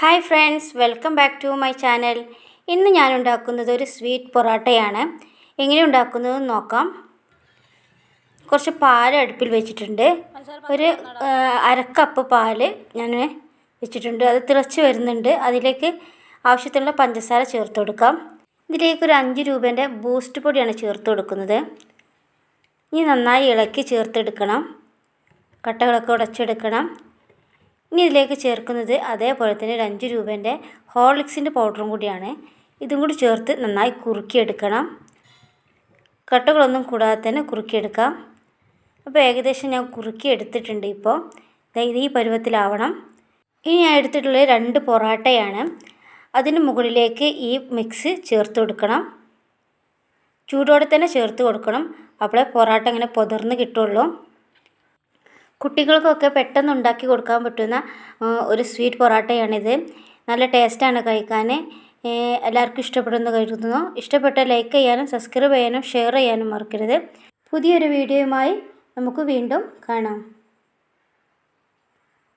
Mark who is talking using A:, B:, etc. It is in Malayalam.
A: Hi friends welcome back to my channel ഇന്ന് ഞാൻ ഉണ്ടാക്കുന്നത് ഒരു സ്വീറ്റ് പൊറോട്ടയാണ്. എങ്ങനെ ഉണ്ടാക്കുന്നത് നോക്കാം. കുറച്ച് പാൽ അടുപ്പിൽ വെച്ചിട്ടുണ്ട്. ഒരു അരക്കപ്പ് പാൽ ഞാൻ വെച്ചിട്ടുണ്ട്. അത് തിളച്ച് വരുന്നുണ്ട്. അതിലേക്ക് ആവശ്യത്തിനുള്ള പഞ്ചസാര ചേർത്ത് കൊടുക്കാം. ഇതിലേക്ക് ഒരു അഞ്ച് രൂപേന്റെ ബൂസ്റ്റ് പൊടിയാണ് ചേർത്ത് കൊടുക്കുന്നത്. ഇനി നന്നായി ഇളക്കി ചേർത്തെടുക്കണം. കട്ടകളൊക്കെ ഉടച്ചെടുക്കണം. ഇനി ഇതിലേക്ക് ചേർക്കുന്നത് അതേപോലെ തന്നെ ഒരു അഞ്ച് രൂപേന്റെ ഹോർലിക്സിന്റെ പൗഡറും കൂടിയാണ്. ഇതും കൂടി ചേർത്ത് നന്നായി കുറുക്കിയെടുക്കണം. കട്ടകളൊന്നും കൂടാതെ തന്നെ കുറുക്കിയെടുക്കാം. അപ്പോൾ ഏകദേശം ഞാൻ കുറുക്കി എടുത്തിട്ടുണ്ട് ഇപ്പോൾ ഇത് ഈ പരുവത്തിലാവണം. ഇനി ഞാൻ എടുത്തിട്ടുള്ളത് രണ്ട് പൊറാട്ടയാണ്. അതിന് മുകളിലേക്ക് ഈ മിക്സ് ചേർത്ത് കൊടുക്കണം. ചൂടോടെ തന്നെ ചേർത്ത് കൊടുക്കണം. അപ്പോഴേ പൊറാട്ട ഇങ്ങനെ പൊതിർന്ന് കിട്ടുള്ളൂ. കുട്ടികൾക്കൊക്കെ പെട്ടെന്ന് ഉണ്ടാക്കി കൊടുക്കാൻ പറ്റുന്ന ഒരു സ്വീറ്റ് പൊറാട്ടയാണിത്. നല്ല ടേസ്റ്റാണ് കഴിക്കാൻ എല്ലാവർക്കും ഇഷ്ടപ്പെടുന്നു കഴിക്കുന്നു ഇഷ്ടപ്പെട്ട ലൈക്ക് ചെയ്യാനും സബ്സ്ക്രൈബ് ചെയ്യാനും ഷെയർ ചെയ്യാനും മറക്കരുത്. പുതിയൊരു വീഡിയോയുമായി നമുക്ക് വീണ്ടും കാണാം.